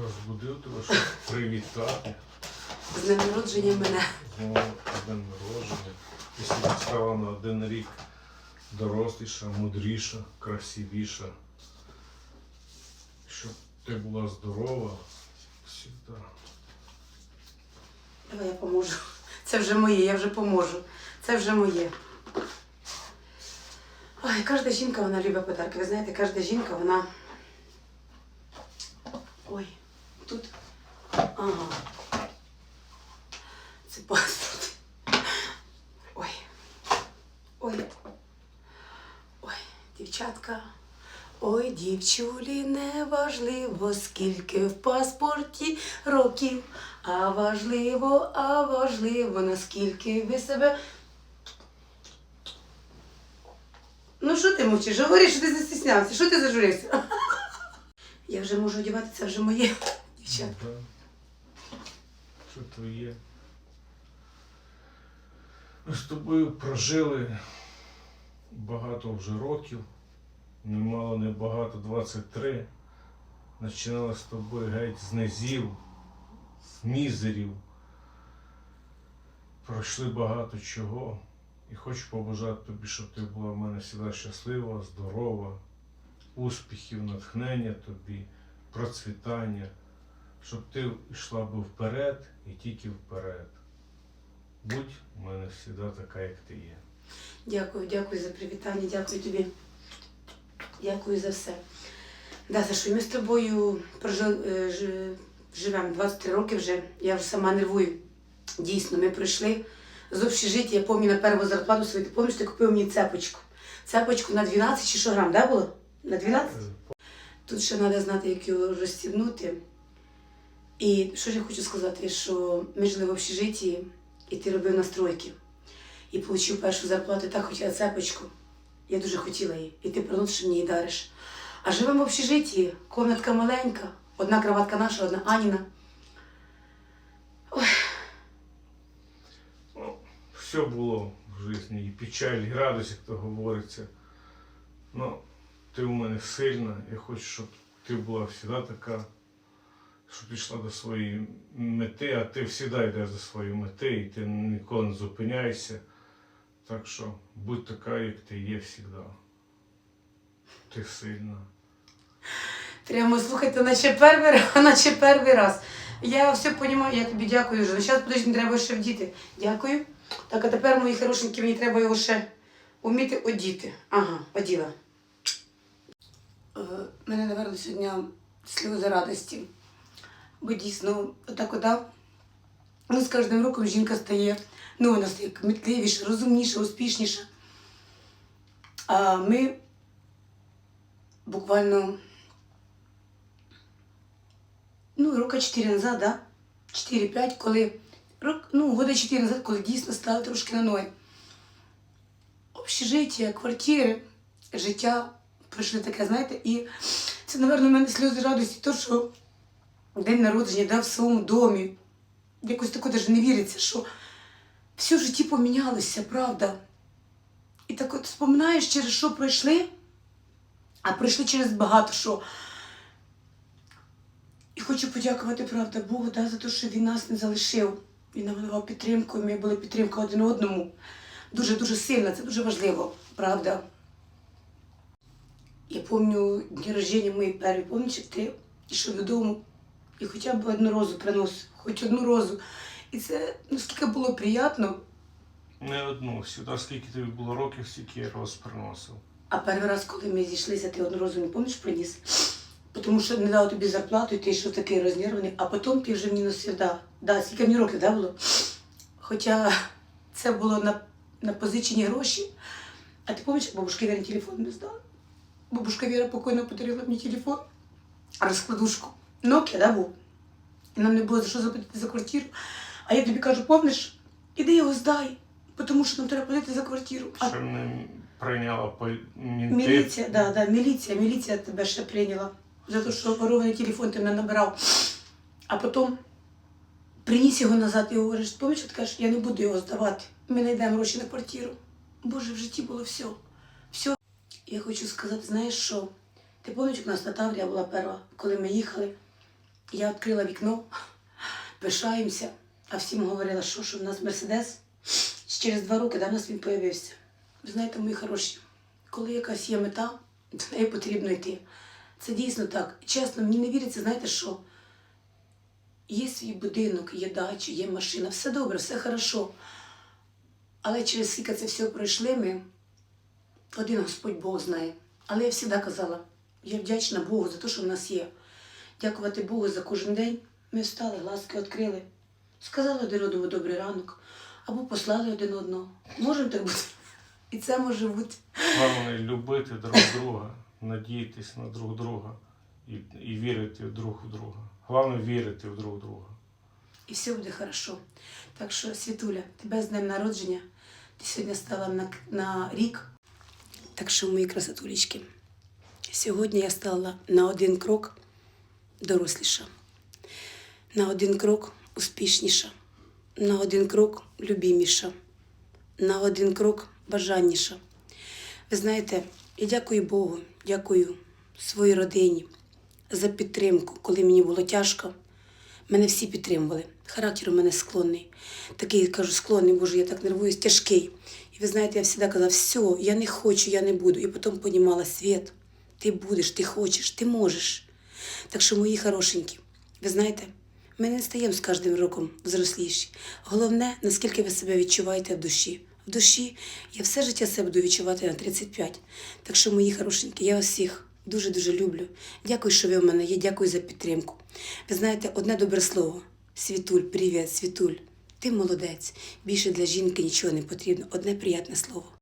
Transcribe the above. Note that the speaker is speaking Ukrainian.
Розбудив тебе, щоб привітати. З днем народження мене. Знову день народження. Ти сьогодні стала на один рік доросліша, мудріша, красивіша. Щоб ти була здорова завжди. Давай я поможу. Це вже моє, я вже поможу. Це вже моє. Ой, кожна жінка вона любить подарки. Ви знаєте, кожна жінка вона. Ой, тут. Ага. Це паспорт. Ой. Ой. Ой, дівчатка. Ой, дівчулі, не важливо, скільки в паспорті років, а важливо, а важливо, наскільки ви себе. Ну що ти мовчиш? Говори, що ти застіснявся, що ти зажурився? Я вже можу одягати, це вже моє, дівчата. Ну. Що твоє? Ми з тобою прожили багато вже років. Немало, не багато, 23. Починали з тобою геть з низів, з мізерів. Пройшли багато чого. І хочу побажати тобі, щоб ти була в мене завжди щаслива, здорова, успіхів, натхнення тобі, процвітання, щоб ти йшла би вперед і тільки вперед. Будь у мене завжди така, як ти є. Дякую, дякую за привітання, дякую тобі. Дякую за все. Да, Сашу, ми з тобою прожили, е, живемо 23 роки вже. Я вже сама нервую. Дійсно, ми пройшли з общежиття. Я пам'ятаю на першу зарплату свою. Ти пам'ятаєш, ти купив мені цепочку. Цепочку на 12 чи що грам, да, було? На 12? Тут ще треба знати, як його розстібнути. І що ж я хочу сказати, що ми жили в общежитті, і ти робив настройки. І отримав першу зарплату, так хотіла цепочку. Я дуже хотіла її. І ти приносиш мені її дариш. А живемо в общежитті, комнатка маленька, одна кроватка наша, одна Аніна. Ну, все було в житті, і печаль, і радость, як то говориться. Ну, ти у мене сильна, я хочу, щоб ти була завжди така, щоб ти йшла до своєї мети, а ти завжди йдеш до своєї мети, і ти ніколи не зупиняєшся. Так що будь така, як ти є завжди. Ти сильна. Прямо слухайте, наче перший раз, наче перший раз. Я все розумію, я тобі дякую вже. Зараз подожди, не треба ще вдіти. Дякую. Так, а тепер, мої хорошенькі, мені треба його ще вміти одіти. Ага, оділа. Е, мене наверно сьогодні сльози радості. Бо дійсно, отак ода, ну, з кожним роком жінка стає, ну, вона стає кмітливіша, розумніша, успішніша. А ми буквально ну, роки 4 назад, да? 4-5, коли рок, ну, года 4 назад, коли дійсно стали трошки на ноги. Общежиття, квартири, життя пройшли таке, знаєте, і це, напевно, в мене сльози радості, то, що день народження да, в своєму домі. Якось тако навіть не віриться, що все в житті помінялося, правда. І так от споминаєш, через що пройшли, а пройшли через багато що. І хочу подякувати, правда, Богу да, за те, що він нас не залишив. Він нам давав підтримку, і ми були підтримка один одному. Дуже-дуже сильно, це дуже важливо, правда. Я пам'ятаю дні рождення мої перші, пам'ятаєш, як ти йшов додому і хоча б одну розу приносив, хоч одну розу. І це наскільки було приємно. Не одну, сюди скільки тобі було років, стільки я роз приносив. А перший раз, коли ми зійшлися, ти одну розу не пам'ятаєш приніс? Тому що не дав тобі зарплату, і ти йшов такий рознерваний, а потім ти вже мені носив, да, да, скільки мені років да, було? Хоча це було на, на позичені гроші. А ти пам'ятаєш, бабушка Віра телефон не здала? Бабушка Віра покойно подарила мені телефон, розкладушку. Nokia, да, був? І нам не було за що заплатити за квартиру. А я тобі кажу, помниш, іди його здай, тому що нам треба платити за квартиру. А Що мене прийняла по мінти. Міліція, да, да, міліція, міліція тебе ще прийняла. За те, що ворований телефон ти мене набирав. А потім приніс його назад і говориш, помічу, ти кажеш, я не буду його здавати. Ми знайдемо гроші на квартиру. Боже, в житті було все. Все. Я хочу сказати, знаєш що? Ти пам'ятаєш, як у нас на Таврія була перша, коли ми їхали, Я відкрила вікно, пишаємося, а всім говорила, що, що в нас Мерседес. Через два роки в нас він появився. Ви знаєте, мої хороші, коли якась є мета, до неї потрібно йти. Це дійсно так. Чесно, мені не віриться, знаєте що? Є свій будинок, є дача, є машина, все добре, все хорошо. Але через скільки це все пройшли ми, один Господь Бог знає. Але я завжди казала, я вдячна Богу за те, що в нас є. Дякувати Богу за кожен день. Ми встали, глазки відкрили, сказали один одному добрий ранок, або послали один одного. Можемо так бути. І це може бути. Головне любити друг друга, надіятись на друг друга і, і вірити друг в друга. Головне вірити в друг друга. і все буде хорошо. Так що, Світуля, тебе з днем народження. Ти сьогодні стала на, на рік. Так що, мої красотулечки, сьогодні я стала на один крок доросліша, на один крок успішніша, на один крок любіміша, на один крок бажанніша. Ви знаєте, я дякую Богу, дякую своїй родині за підтримку, коли мені було тяжко. Мене всі підтримували. Характер у мене склонний. Такий, кажу, склонний, боже, я так нервуюсь, тяжкий. І ви знаєте, я завжди казала, все, я не хочу, я не буду. І потім понімала, Світ, ти будеш, ти хочеш, ти можеш. Так що, мої хорошенькі, ви знаєте, ми не стаємо з кожним роком взросліші. Головне, наскільки ви себе відчуваєте в душі. В душі я все життя себе буду відчувати на 35. Так що, мої хорошенькі, я вас всіх дуже-дуже люблю. Дякую, що ви в мене є. Дякую за підтримку. Ви знаєте, одне добре слово. Світуль, привіт, Світуль. Ти молодець. Більше для жінки нічого не потрібно. Одне приятне слово.